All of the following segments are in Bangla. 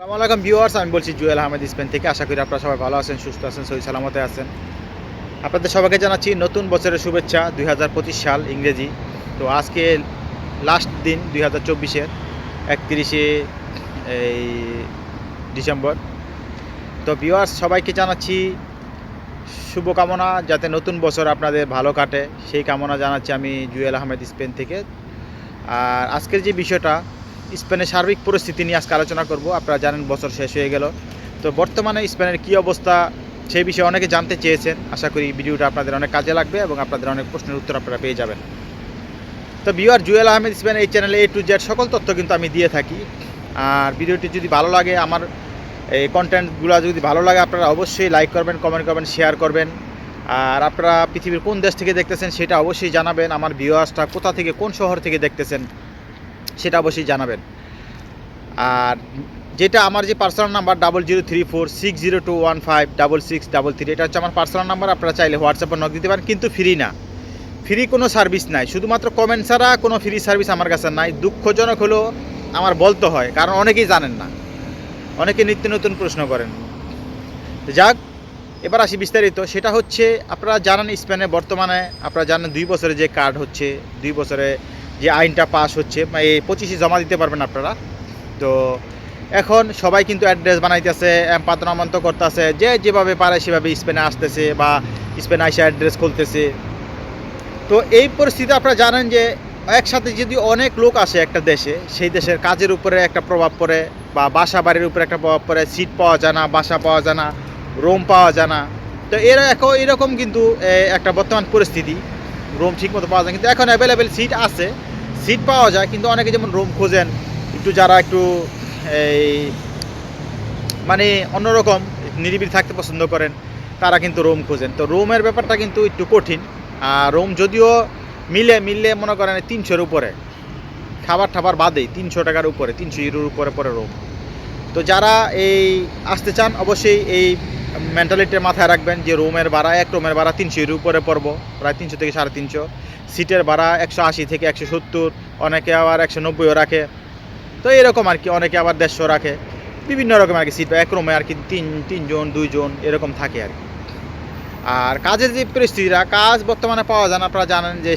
আসসালামু আলাইকুম ভিউয়ার্স, আমি বলছি জুয়েল আহমেদ স্পেন থেকে। আশা করি আপনারা সবাই ভালো আছেন, সুস্থ আছেন, সহি সালামতে আছেন। আপনাদের সবাইকে জানাচ্ছি নতুন বছরের শুভেচ্ছা, দুই হাজার পঁচিশ সাল ইংরেজি। তো আজকে লাস্ট দিন, দুই হাজার চব্বিশের একত্রিশে এই ডিসেম্বর। তো ভিউয়ার্স, সবাইকে জানাচ্ছি শুভকামনা, যাতে নতুন বছর আপনাদের ভালো কাটে। সেই কামনা জানাচ্ছি আমি জুয়েল আহমেদ স্পেন থেকে। আর আজকের যে বিষয়টা স্পেনের সার্বিক পরিস্থিতি নিয়ে আজকে আলোচনা করব। আপনারা জানেন বছর শেষ হয়ে গেল। তো বর্তমানে স্পেনের কী অবস্থা সেই বিষয়ে অনেকে জানতে চেয়েছেন। আশা করি ভিডিওটা আপনাদের অনেক কাজে লাগবে এবং আপনাদের অনেক প্রশ্নের উত্তর আপনারা পেয়ে যাবেন। তো বিওয়ার জুয়েল আহমেদ, স্পেন এই চ্যানেলে এ টু জেড সকল তথ্য কিন্তু আমি দিয়ে থাকি। আর ভিডিওটি যদি ভালো লাগে, আমার এই কন্টেন্টগুলো যদি ভালো লাগে, আপনারা অবশ্যই লাইক করবেন কমেন্ট করবেন শেয়ার করবেন। আর আপনারা পৃথিবীর কোন দেশ থেকে দেখতেছেন সেটা অবশ্যই জানাবেন। আমার ভিউয়ার্সটা কোথা থেকে, কোন শহর থেকে দেখতেছেন সেটা অবশ্যই জানাবেন। আর যেটা আমার যে personal number double zero three four six zero two one five double six double three এটা হচ্ছে আমার পার্সোনাল নাম্বার আপনারা চাইলে হোয়াটসঅ্যাপে নক দিতে পারেন, কিন্তু ফ্রি না। ফ্রি কোনো সার্ভিস নাই, শুধুমাত্র কমেন্ট ছাড়া কোনো ফ্রি সার্ভিস আমার কাছে নাই। দুঃখজনক হলো আমার বলতে হয়, কারণ অনেকেই জানেন না। অনেকে নিত্য নতুন প্রশ্ন করেন। যাক, এবার আসি বিস্তারিত। সেটা হচ্ছে, আপনারা জানেন স্পেনে বর্তমানে, আপনারা জানেন দুই বছরে যে কার্ড হচ্ছে, দুই বছরে যে আইনটা পাস হচ্ছে মানে এই পঁচিশে জমা দিতে পারবেন আপনারা। তো এখন সবাই কিন্তু অ্যাড্রেস বানাইতেছে পাতনামন্ত করতেছে, যে যেভাবে পারে সেভাবে স্পেনে আসতেছে বা স্পেনে এসে অ্যাড্রেস খুলতেছে। তো এই পরিস্থিতি আপনারা জানেন যে একসাথে যদি অনেক লোক আসে একটা দেশে, সেই দেশের কাজের উপরে একটা প্রভাব পড়ে বা বাসা বাড়ির উপরে একটা প্রভাব পড়ে, সিট পাওয়া যায় না, বাসা পাওয়া যায় না, রুম পাওয়া যায় না। তো এরা এখন এরকম কিন্তু একটা বর্তমান পরিস্থিতি। রুম ঠিকমতো পাওয়া যায় কিন্তু এখন অ্যাভেলেবেল সিট আছে। সিট পাওয়া যায়, কিন্তু অনেকে যেমন রুম খোঁজেন, একটু যারা একটু এই মানে অন্যরকম, নিরিবিলি থাকতে পছন্দ করেন, তারা কিন্তু রুম খোঁজেন। তো রুমের ব্যাপারটা কিন্তু একটু কঠিন। আর রুম যদিও মিলে মিললে মনে করেন তিনশোর উপরে, খাবার টাবার বাদেই তিনশো টাকার উপরে, তিনশো ইউরোর উপরে পরে রুম তো যারা এই আসতে চান, অবশ্যই এই মেন্টালিটির মাথায় রাখবেন যে রুমের ভাড়া, এক রুমের ভাড়া তিনশো ইউরো উপরে পড়ব, প্রায় তিনশো থেকে সাড়ে তিনশো। সিটের ভাড়া একশো আশি থেকে একশো সত্তর, অনেকে আবার একশো নব্বইও রাখে। তো এরকম আর কি, অনেকে আবার দেড়শো রাখে। বিভিন্ন রকম আর কি সিট এক রুমে আর কি তিন, তিনজন, দুইজন, এরকম থাকে আর কি। আর কাজের যে পরিস্থিতিটা, কাজ বর্তমানে পাওয়া যায় না, আপনারা জানেন যে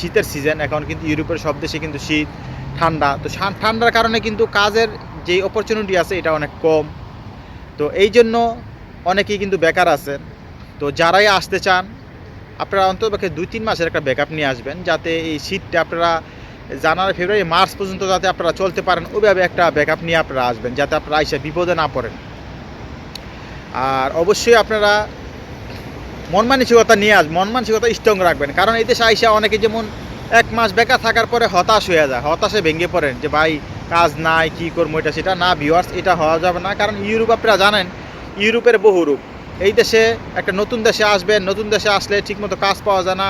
শীতের সিজন এখন কিন্তু ইউরোপের সব দেশে কিন্তু শীত, ঠান্ডা। তো ঠান্ডার কারণে কিন্তু কাজের যে অপরচুনিটি আছে, এটা অনেক কম। তো এই জন্য অনেকেই কিন্তু বেকার আছেন তো যারাই আসতে চান, আপনারা অন্ততপক্ষে দুই তিন মাসের একটা ব্যাকআপ নিয়ে আসবেন যাতে এই শীতটা আপনারা জানুয়ারি, ফেব্রুয়ারি, মার্চ পর্যন্ত যাতে আপনারা চলতে পারেন, ওইভাবে একটা ব্যাকআপ নিয়ে আপনারা আসবেন যাতে আপনারা আইসা বিপদে না পড়েন। আর অবশ্যই আপনারা মন মানসিকতা নিয়ে আস, মন মানসিকতা স্ট্রং রাখবেন। কারণ এই দেশে আইসা অনেকে যেমন এক মাস বেকার থাকার পরে হতাশ হয়ে যায়, হতাশে ভেঙে পড়েন যে, ভাই, কাজ নাই, কী করব? এটা সেটা না ভিউয়ার্স এটা হওয়া যাবে না। কারণ ইউরোপ আপনারা জানেন ইউরোপের বহু রূপ। এই দেশে একটা নতুন দেশে আসবেন, নতুন দেশে আসলে ঠিকমতো কাজ পাওয়া যায় না।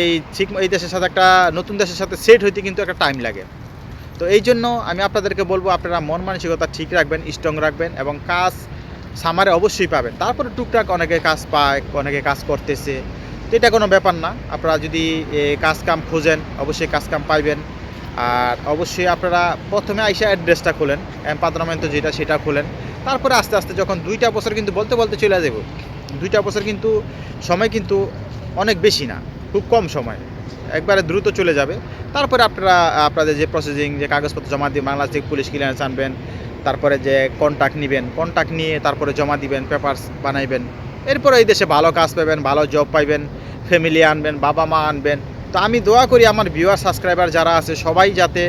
এই ঠিক, এই দেশের সাথে একটা নতুন দেশের সাথে সেট হইতে কিন্তু একটা টাইম লাগে। তো এই জন্য আমি আপনাদেরকে বলব, আপনারা মন মানসিকতা ঠিক রাখবেন স্ট্রং রাখবেন এবং কাজ সামারে অবশ্যই পাবেন। তারপরে টুকটাক অনেকে কাজ পায়, অনেকে কাজ করতেছে। তো এটা কোনো ব্যাপার না। আপনারা যদি কাজ কাম খোঁজেন, অবশ্যই কাজ কাম পাইবেন। আর অবশ্যই আপনারা প্রথমে আইসা অ্যাড্রেসটা খোলেন পাতনামেন্ট যেটা, সেটা খোলেন। তারপরে আস্তে আস্তে যখন দুইটা বছর কিন্তু বলতে বলতে চলে যাব, দুইটা বছর কিন্তু সময় কিন্তু অনেক বেশি না, খুব কম সময়। একবারে দ্রুত চলে যাবে। তারপরে আপনারা, আপনাদের যে প্রসেসিং যে কাগজপত্র জমা দিয়ে বাংলাদেশ থেকে পুলিশ ক্লিয়ারেন্স আনবেন, তারপরে যে কন্ট্যাক্ট নেবেন কন্ট্যাক্ট নিয়ে তারপরে জমা দিবেন পেপারস বানাইবেন। এরপরে এই দেশে ভালো কাজ পাবেন, ভালো জব পাইবেন ফ্যামিলি আনবেন, বাবা মা আনবেন। তো আমি দোয়া করি আমার ভিউয়ার সাবস্ক্রাইবার যারা আছে, সবাই যাতে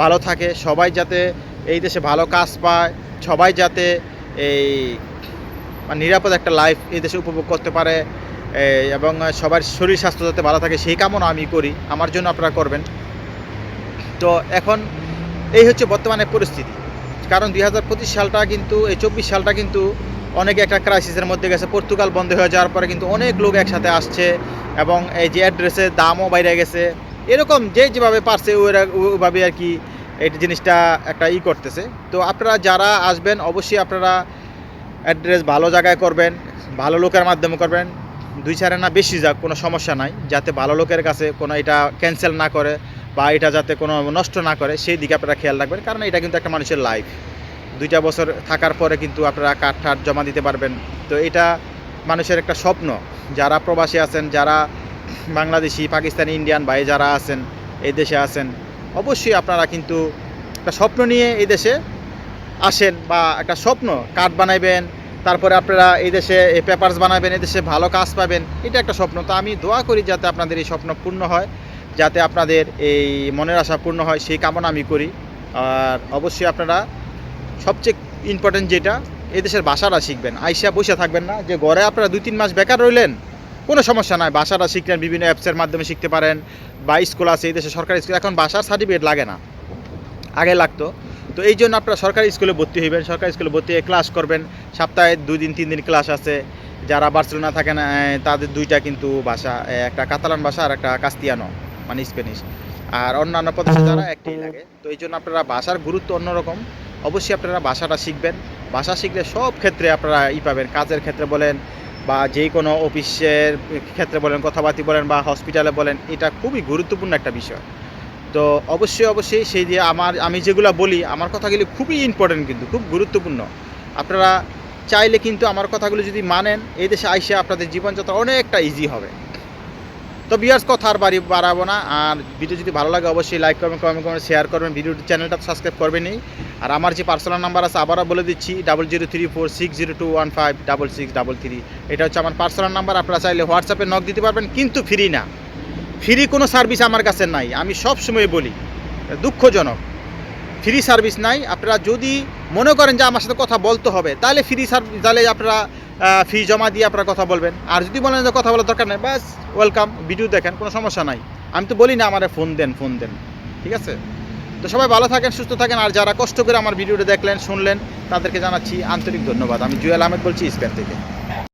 ভালো থাকে, সবাই যাতে এই দেশে ভালো কাজ পায় সবাই যাতে এই মানে নিরাপদ একটা লাইফ এই দেশে উপভোগ করতে পারে এবং সবার শরীর স্বাস্থ্য যাতে ভালো থাকে, সেই কামনা আমি করি। আমার জন্য আপনারা করবেন। তো এখন এই হচ্ছে বর্তমানে পরিস্থিতি। কারণ দুই হাজার পঁচিশ সালটা কিন্তু, এই চব্বিশ সালটা কিন্তু অনেকে একটা ক্রাইসিসের মধ্যে গেছে। পর্তুগাল বন্ধ হয়ে যাওয়ার পরে কিন্তু অনেক লোক একসাথে আসছে, এবং এই যে অ্যাড্রেসের দামও বাইরে গেছে। এরকম যে যেভাবে পারছে ওইভাবে আর কি এই জিনিসটা একটা ই করতেছে। তো আপনারা যারা আসবেন, অবশ্যই আপনারা অ্যাড্রেস ভালো জায়গায় করবেন, ভালো লোকের মাধ্যমে করবেন। দুই চারে না, বেশি যাক, কোনো সমস্যা নাই। যাতে ভালো লোকের কাছে কোনো এটা ক্যান্সেল না করে বা এটা যাতে কোনো নষ্ট না করে, সেই দিকে আপনারা খেয়াল রাখবেন। কারণ এটা কিন্তু একটা মানুষের লাইফ দুইটা বছর থাকার পরে কিন্তু আপনারা কাঠ ঠাট জমা দিতে পারবেন। তো এটা মানুষের একটা স্বপ্ন। যারা প্রবাসী আছেন, যারা বাংলাদেশি, পাকিস্তানি, ইন্ডিয়ান ভাই যারা আছেন, এই দেশে আছেন অবশ্যই আপনারা কিন্তু একটা স্বপ্ন নিয়ে এই দেশে আসেন বা একটা স্বপ্ন কার্ড বানাইবেন, তারপরে আপনারা এই দেশে এই পেপারস বানাবেন, এই দেশে ভালো কাজ পাবেন, এটা একটা স্বপ্ন। তো আমি দোয়া করি যাতে আপনাদের এই স্বপ্ন পূর্ণ হয়, যাতে আপনাদের এই মনের আশা পূর্ণ হয়, সেই কামনা আমি করি। আর অবশ্যই আপনারা সবচেয়ে ইম্পর্টেন্ট যেটা, এই দেশের ভাষাটা শিখবেন। আইসা বসে থাকবেন না যে ঘরে আপনারা দুই তিন মাস বেকার রইলেন কোনো সমস্যা নাই ভাষাটা শিখলেন, বিভিন্ন অ্যাপসের মাধ্যমে শিখতে পারেন, বা স্কুল আছে, এই দেশে সরকারি স্কুল এখন ভাষার সার্টিফিকেট লাগে না, আগে লাগতো। তো এই জন্য আপনারা সরকারি স্কুলে ভর্তি হইবেন, সরকারি স্কুলে ভর্তি হয়ে ক্লাস করবেন, সপ্তাহে দুই দিন, তিন দিন ক্লাস আছে। যারা বার্সেলোনা থাকেন তাদের দুইটা কিন্তু ভাষা একটা কাতালান ভাষা আর একটা কাস্তিয়ানো মানে স্প্যানিশ আর অন্যান্য প্রদেশে যারা একটাই লাগে, তো এই জন্য আপনারা ভাষার গুরুত্ব অন্যরকম। অবশ্যই আপনারা ভাষাটা শিখবেন। ভাষা শিখলে সব ক্ষেত্রে আপনারা ই পাবেন, কাজের ক্ষেত্রে বলেন বা যে কোনো অফিসের ক্ষেত্রে বলেন, কথাবার্তি বলেন বা হসপিটালে বলেন, এটা খুবই গুরুত্বপূর্ণ একটা বিষয়। তো অবশ্যই অবশ্যই সেই যে আমার, আমি যেগুলো বলি, আমার কথাগুলি খুবই ইম্পর্টেন্ট কিন্তু, খুব গুরুত্বপূর্ণ। আপনারা চাইলে কিন্তু আমার কথাগুলো যদি মানেন, এই দেশে আইসে আপনাদের জীবনযাত্রা অনেকটা ইজি হবে। তো বিয়ার্স কথা আর বাড়ি, বাড়াবো না। আর ভিডিও যদি ভালো লাগে, অবশ্যই লাইক করবেন কমেন্ট করবেন। শেয়ার করবেন ভিডিও চ্যানেলটা সাবস্ক্রাইব করবেনই। আর আমার যে পার্সোনাল নাম্বার আছে, আবারও বলে দিচ্ছি double zero three four six zero two one five double six double three এটা হচ্ছে আমার পার্সোনাল নাম্বার আপনারা চাইলে হোয়াটসঅ্যাপে নক দিতে পারবেন, কিন্তু ফ্রি না। ফ্রি কোনো সার্ভিস আমার কাছে নাই, আমি সব সময় বলি, দুঃখজনক। ফ্রি সার্ভিস নাই, আপনারা যদি মনে করেন যে আমার সাথে কথা বলতে হবে, তাহলে ফ্রি সার্ভিস তাহলে আপনারা ফি জমা দিয়ে আপনারা কথা বলবেন। আর যদি বলেন যে কথা বলার দরকার নেই, ব্যাস ওয়েলকাম ভিডিও দেখেন, কোনো সমস্যা নাই। আমি তো বলি না, আমার ফোন দেন ফোন দেন। ঠিক আছে? তো সবাই ভালো থাকেন, সুস্থ থাকেন। আর যারা কষ্ট করে আমার ভিডিওটা দেখলেন, শুনলেন, তাদেরকে জানাচ্ছি আন্তরিক ধন্যবাদ। আমি জুয়েল আহমেদ বলছি, স্পেন থেকে।